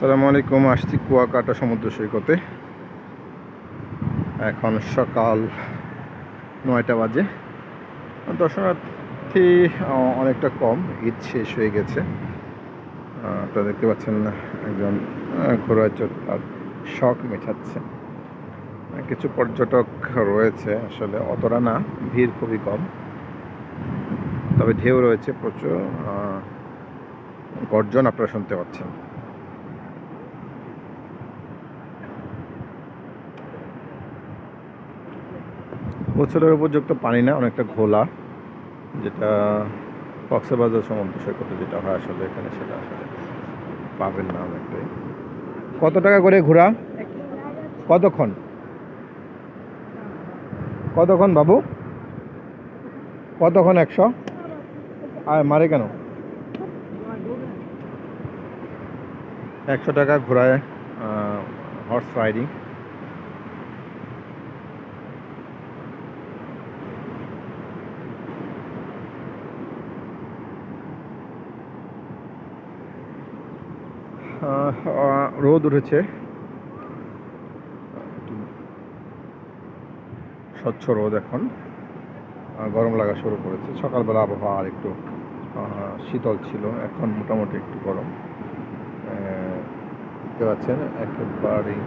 আসসালামু আলাইকুম, আসছি কুয়াকাটা সমুদ্র সৈকতে। এখন সকাল নয়টা বাজে। দর্শনার্থী অনেকটা কম, ঈদ শেষ হয়ে গেছে। আপনারা দেখতে পাচ্ছেন একজন ঘোড়ায় চড়ে তার শখ মেটাচ্ছে। কিছু পর্যটক রয়েছে, আসলে অতটা না, ভিড় খুবই কম। তবে ঢেউ রয়েছে প্রচুর গর্জন আপনারা শুনতে পাচ্ছেন। গোসলের উপযুক্ত পানি না, অনেকটা ঘোলা, যেটা কক্সবাজার সমুদ্র সৈকতে যেটা হয় আসলে এখানে, সেটা আসলে পাবেন না অনেকটাই। কত টাকা করে ঘোরা কতক্ষণ? কতক্ষণ বাবু? কতক্ষণ একশো? আর মারে কেন? একশো টাকা ঘোরায় হর্স রাইডিং রোদ উঠেছে। স্বচ্ছ রোদ এখন। গরম লাগা শুরু করেছে। সকালবেলা আবহাওয়া আর একটু শীতল ছিল। এখন মোটামুটি একটু গরম। দেখতে পাচ্ছেন একেবারেই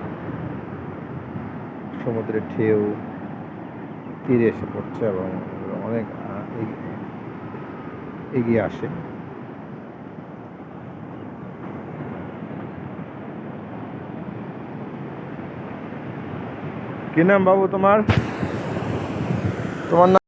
সমুদ্রের ঢেউ, তীরে এসে পড়ছে এবং অনেক এগিয়ে আসে। কি নাম বাবু তোমার? তোমার